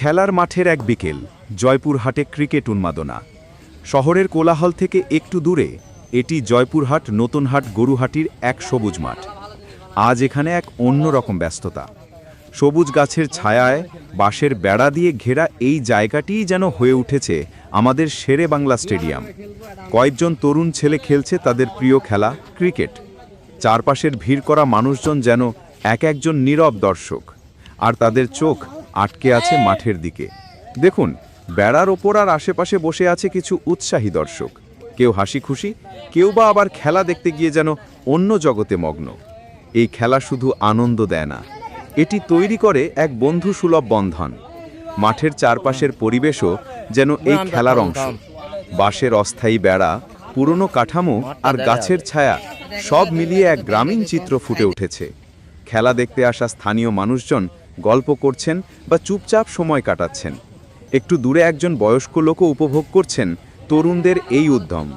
খেলার মাঠের এক বিকেল, জয়পুরহাটে ক্রিকেট উন্মাদনা। শহরের কোলাহল থেকে একটু দূরে, এটি জয়পুরহাট, নতুনহাট, গরুহাটির এক সবুজ মাঠ। আজ এখানে এক অন্যরকম ব্যস্ততা। সবুজ গাছের ছায়ায়, বাঁশের বেড়া দিয়ে ঘেরা এই জায়গাটিই যেন হয়ে উঠেছে আমাদের শেরে বাংলা স্টেডিয়াম। কয়েকজন তরুণ ছেলে খেলছে তাদের প্রিয় খেলা, ক্রিকেট। চারপাশের ভিড় করা মানুষজন যেন এক একজন নীরব দর্শক। আর তাদের চোখ আটকে আছে মাঠের দিকে। দেখুন বেড়ার ওপর আর আশেপাশে বসে আছে কিছু উৎসাহী দর্শক। কেউ হাসি খুশি কেউ বা আবার খেলা দেখতে গিয়ে যেন অন্য জগতে মগ্ন। এই খেলা শুধু আনন্দ দেয় না এটি তৈরি করে এক বন্ধু সুলভ বন্ধন। মাঠের চারপাশের পরিবেশও যেন এই খেলার অংশ। বাঁশের অস্থায়ী বেড়া পুরনো কাঠামো আর গাছের ছায়া সব মিলিয়ে এক গ্রামীণ চিত্র ফুটে উঠেছে। খেলা দেখতে আসা স্থানীয় মানুষজন গল্প করছেন বা চুপচাপ সময় কাটাচ্ছেন। একটু দূরে একজন বয়স্ক লোকও উপভোগ করছেন তরুণদের এই উদ্যম।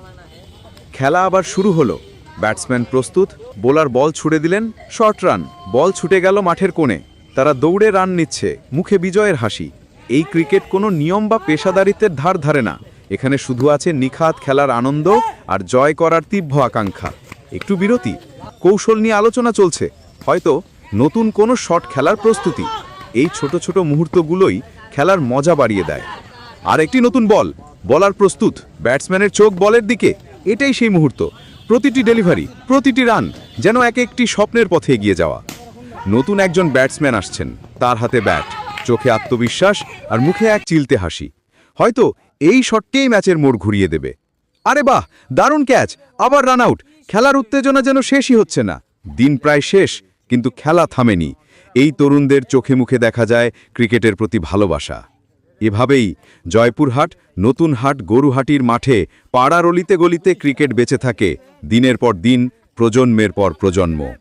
খেলা আবার শুরু হলো। ব্যাটসম্যান প্রস্তুত, বোলার বল ছুড়ে দিলেন শর্ট রান, বল ছুটে গেল মাঠের কোণে। তারা দৌড়ে রান নিচ্ছে, মুখে বিজয়ের হাসি। এই ক্রিকেট কোনো নিয়ম বা পেশাদারিত্বের ধার ধারে না। এখানে শুধু আছে নিখাত খেলার আনন্দ আর জয় করার তীব্র আকাঙ্ক্ষা। একটু বিরতি, কৌশল নিয়ে আলোচনা চলছে। হয়তো নতুন কোনো শট খেলার প্রস্তুতি। এই ছোট ছোট মুহূর্তগুলোই খেলার মজা বাড়িয়ে দেয়। আর একটি নতুন বল, বলার প্রস্তুত, ব্যাটসম্যানের চোখ বলের দিকে, এটাই সেই মুহূর্ত। প্রতিটি ডেলিভারি, প্রতিটি রান, যেন এক একটি স্বপ্নের পথে এগিয়ে যাওয়া। নতুন একজন ব্যাটসম্যান আসছেন, তার হাতে ব্যাট, চোখে আত্মবিশ্বাস আর মুখে এক চিলতে হাসি। হয়তো এই শটকেই ম্যাচের মোড় ঘুরিয়ে দেবে। আরে বাহ, দারুণ ক্যাচ, আবার রান আউট। খেলার উত্তেজনা যেন শেষই হচ্ছে না। দিন প্রায় শেষ কিন্তু খেলা থামেনি। এই তরুণদের চোখে মুখে দেখা যায় ক্রিকেটের প্রতি ভালোবাসা। এভাবেই জয়পুরহাট, নতুনহাট, গরুহাটির মাঠে পাড়ারলিতে গলিতে ক্রিকেট বেঁচে থাকে। দিনের পর দিন, প্রজন্মের পর প্রজন্ম।